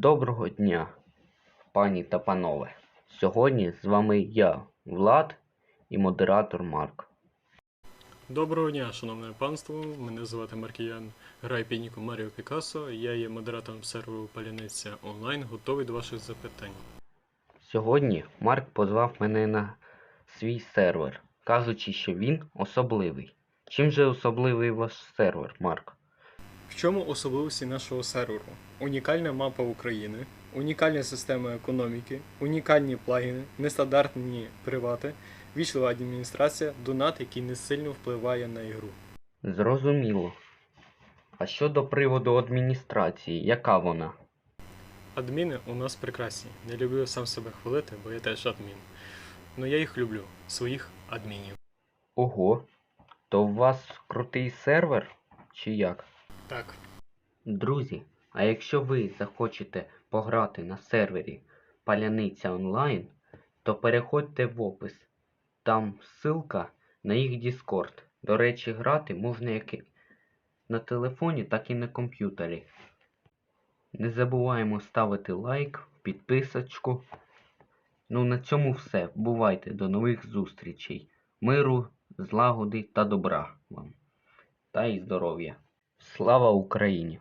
Доброго дня, пані та панове. Сьогодні з вами я, Влад і модератор Марк. Доброго дня, шановне панство. Мене звати Маркіян Грай під Маріо Пікассо. Я є модератором серверу Паляниця онлайн, готовий до ваших запитань. Сьогодні Марк позвав мене на свій сервер, кажучи, що він особливий. Чим же особливий ваш сервер, Марк? Чому особливості нашого серверу? Унікальна мапа України, унікальна система економіки, унікальні плагіни, нестандартні привати, вічлива адміністрація, донат, який не сильно впливає на ігру. Зрозуміло. А щодо приводу адміністрації, яка вона? Адміни у нас прекрасні. Не люблю сам себе хвалити, бо я теж адмін. Ну я їх люблю, своїх адмінів. Ого, то у вас крутий сервер? Чи як? Так, Друзі, а якщо ви захочете пограти на сервері Паляниця онлайн, то переходьте в опис. Там ссылка на їх Discord. До речі, грати можна як на телефоні, так і на комп'ютері. Не забуваємо ставити лайк, підписочку. Ну на цьому все. Бувайте до нових зустрічей. Миру, злагоди та добра вам. Та й здоров'я. Слава Україні!